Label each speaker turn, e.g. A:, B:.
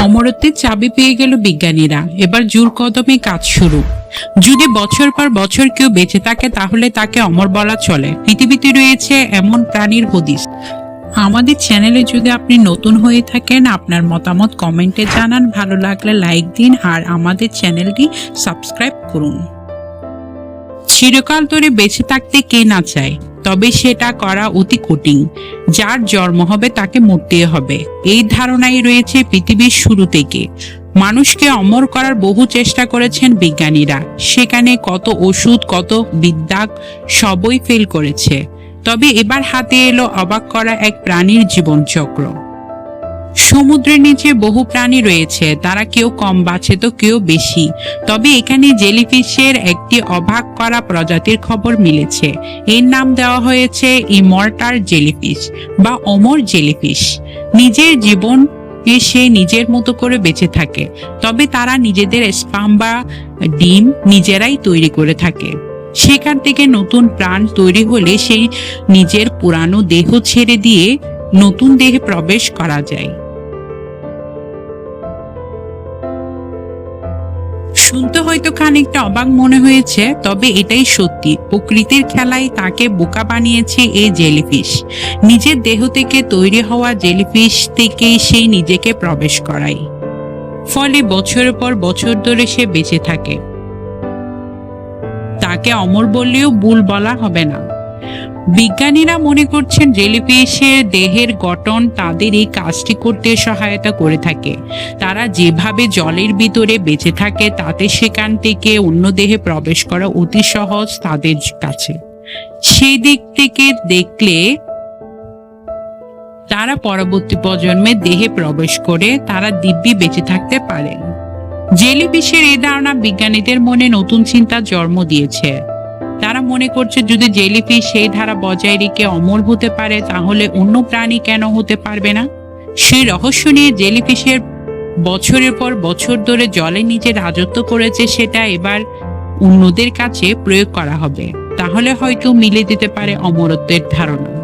A: অমরত্বের চাবি পেয়ে গেল বিজ্ঞানীরা। এবার জোর কদমে কাজ শুরু। যদি বছর পর বছর কেউ বেঁচে থাকে, তাহলে তাকে অমর বলা চলে। পৃথিবীতে রয়েছে এমন প্রাণীর হদিস আমাদের চ্যানেলে যদি আপনি নতুন হয়ে থাকেন, আপনার মতামত কমেন্টে জানান। ভালো লাগলে লাইক দিন আর আমাদের চ্যানেলটি সাবস্ক্রাইব করুন। চিরকাল ধরে বেঁচে থাকতে কে না চায়? তবে সেটা করা অতি কঠিন। যার জন্ম হবে তাকে মরতে হবে। এই ধারণাই রয়েছে পৃথিবীর শুরু থেকে। মানুষকে অমর করার বহু চেষ্টা করেছেন বিজ্ঞানীরা। সেখানে কত ওষুধ, কত বিদ্যা সবই ফেল করেছে। তবে এবার হাতে এলো অবাক করা এক প্রাণীর জীবনচক্র। সমুদ্রের নিচে বহু প্রাণী রয়েছে, তারা কেউ কম বাঁচে তো কেউ বেশি। তবে এখানে জেলিফিশের একটি অবাক করা প্রজাতির খবর মিলেছে। এর নাম দেওয়া হয়েছে ইমর্টার জেলিফিশ বা অমর জেলিফিশ। নিজের জীবন সে নিজের মতো করে বেঁচে থাকে, তবে তারা নিজেদের স্পাম বা ডিম নিজেরাই তৈরি করে থাকে। সেখান থেকে নতুন প্রাণ তৈরি হলে সেই নিজের পুরানো দেহ ছেড়ে দিয়ে নতুন দেহে প্রবেশ করা যায়। শুনতে হয়তো খানিকটা অবাক মনে হয়েছে, তবে এটাই সত্যি। প্রকৃতির খেলায় তাকে বোকা বানিয়েছে এই জেলিফিশ। নিজের দেহ থেকে তৈরি হওয়া জেলিফিশ থেকেই সে নিজেকে প্রবেশ করায়। ফলে বছরের পর বছর ধরে সে বেঁচে থাকে। তাকে অমর বললেও ভুল বলা হবে না। বিজ্ঞানীরা মনে করছেন জেলিফিশের দেহের গঠন তাদের এই কাজটি করতে সহায়তা করে থাকে। তারা যেভাবে জলের ভিতরে বেঁচে থাকে, তাতে সেখান থেকে অন্য দেহে প্রবেশ করা অতি সহজ তাদের কাছে। সেই দিক থেকে দেখলে তারা পরবর্তী প্রজন্মের দেহে প্রবেশ করে তারা দিব্যি বেঁচে থাকতে পারেন জেলিফিশের এই ধারণা বিজ্ঞানীদের মনে নতুন চিন্তার জন্ম দিয়েছে। তারা মনে করছে যদি জেলিফিশ সেই ধারা বজায় রেখে অমর হতে পারে, তাহলে অন্য প্রাণী কেন হতে পারবে না? সেই রহস্য নিয়ে জেলিফিশের বছরের পর বছর ধরে জলে নিচে রাজত্ব করেছে, সেটা এবার অন্যদের কাছে প্রয়োগ করা হবে। তাহলে হয়তো মিলে দিতে পারে অমরত্বের ধারণা।